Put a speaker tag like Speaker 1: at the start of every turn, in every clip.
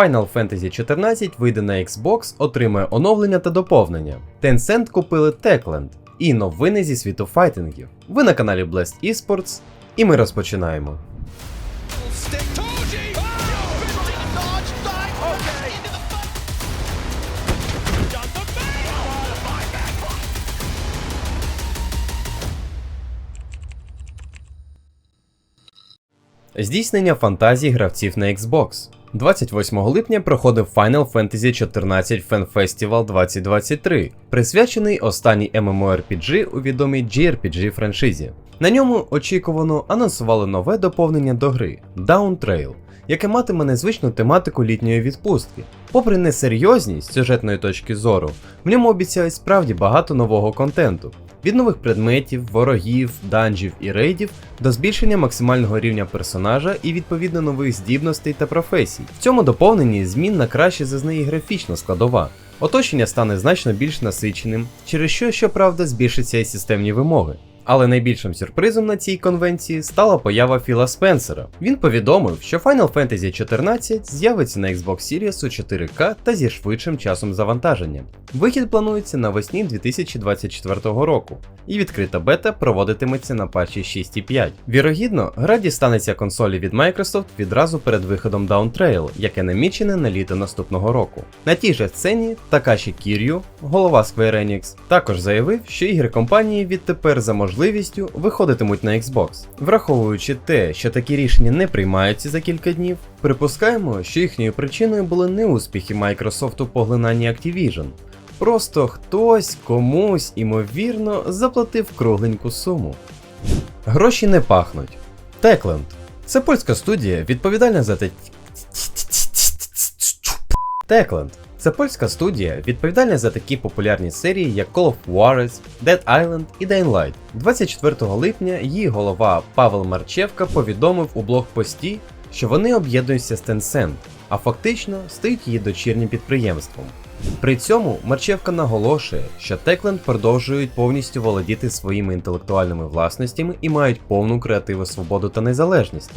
Speaker 1: Final Fantasy XIV вийде на Xbox, отримає оновлення та доповнення. Tencent купили Techland і новини зі світу файтингів. Ви на каналі Blast Esports, і ми розпочинаємо. Здійснення фантазій гравців на Xbox. 28 липня проходив Final Fantasy XIV Fan Festival 2023, присвячений останній MMORPG у відомій JRPG франшизі. На ньому очікувано анонсували нове доповнення до гри Down Trail, яке матиме незвичну тематику літньої відпустки. Попри несерйозність сюжетної точки зору, в ньому обіцяють справді багато нового контенту. Від нових предметів, ворогів, данжів і рейдів до збільшення максимального рівня персонажа і відповідно нових здібностей та професій. В цьому доповненні змін на краще зазнає графічна складова. Оточення стане значно більш насиченим, через що, щоправда, збільшаться і системні вимоги. Але найбільшим сюрпризом на цій конвенції стала поява Філа Спенсера. Він повідомив, що Final Fantasy XIV з'явиться на Xbox Series у 4К та зі швидшим часом завантаження. Вихід планується навесні 2024 року, і відкрита бета проводитиметься на патчі 6.5. Вірогідно, гра дістанеться консолі від Microsoft відразу перед виходом Down Trail, яке намічене на літо наступного року. На тій же сцені Такаші Кір'ю, голова Square Enix, також заявив, що ігри компанії відтепер за можливістю виходитимуть на Xbox. Враховуючи те, що такі рішення не приймаються за кілька днів, припускаємо, що їхньою причиною були не успіхи Microsoft у поглинанні Activision. Просто хтось комусь, імовірно, заплатив кругленьку суму. Гроші не пахнуть. Techland – це польська студія, відповідальна за те. Techland – це польська студія, відповідальна за такі популярні серії, як Call of Juarez, Dead Island і Dying Light. 24 липня її голова Павел Марчевка повідомив у блогпості, що вони об'єднуються з Tencent, а фактично стають її дочірнім підприємством. При цьому Марчевка наголошує, що Techland продовжують повністю володіти своїми інтелектуальними власностями і мають повну креативну свободу та незалежність.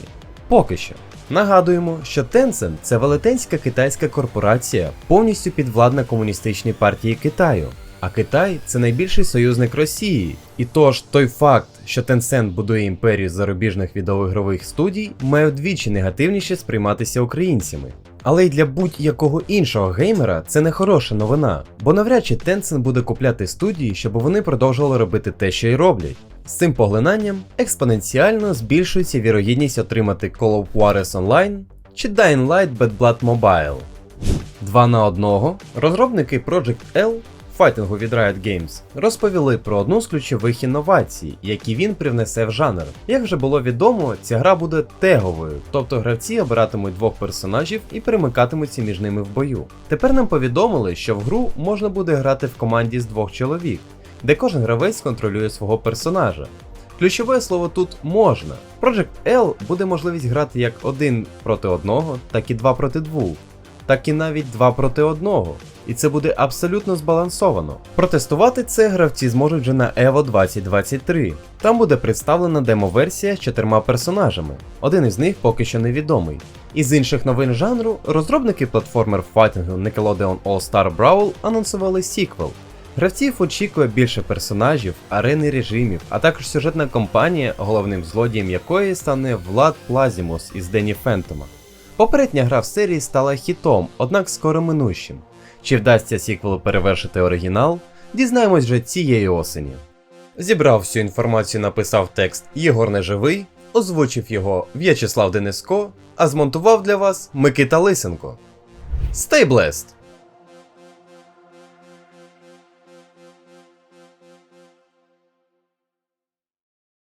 Speaker 1: Поки що. Нагадуємо, що Tencent – це велетенська китайська корпорація, повністю підвладна комуністичній партії Китаю. А Китай це найбільший союзник Росії. І тож той факт, що Tencent будує імперію зарубіжних відеоігрових студій, має вдвічі негативніше сприйматися українцями. Але й для будь-якого іншого геймера це не хороша новина, бо навряд чи Tencent буде купляти студії, щоб вони продовжували робити те, що й роблять. З цим поглинанням експоненціально збільшується вірогідність отримати Call of Juarez Online чи Dying Light Bad Blood Mobile. Два на одного розробники Project L файтингу від Riot Games розповіли про одну з ключових інновацій, які він привнесе в жанр. Як вже було відомо, ця гра буде теговою, тобто гравці обиратимуть двох персонажів і перемикатимуться між ними в бою. Тепер нам повідомили, що в гру можна буде грати в команді з двох чоловік, де кожен гравець контролює свого персонажа. Ключове слово тут можна. Project L буде можливість грати як один проти одного, так і два проти двох, так і навіть два проти одного. І це буде абсолютно збалансовано. Протестувати це гравці зможуть вже на EVO 2023. Там буде представлена демо-версія з чотирма персонажами. Один із них поки що невідомий. Із інших новин жанру розробники платформер файтингу Nickelodeon All-Star Brawl анонсували сіквел. Гравців очікує більше персонажів, арени режимів, а також сюжетна кампанія, головним злодієм якої стане Влад Плазімус із Дені Фентома. Попередня гра в серії стала хітом, однак скоро минущим. Чи вдасться сіквелу перевершити оригінал, дізнаємось вже цієї осені. Зібрав всю інформацію, написав текст Єгор Неживий, озвучив його В'ячеслав Дениско, а змонтував для вас Микита Лисенко. Stay blessed!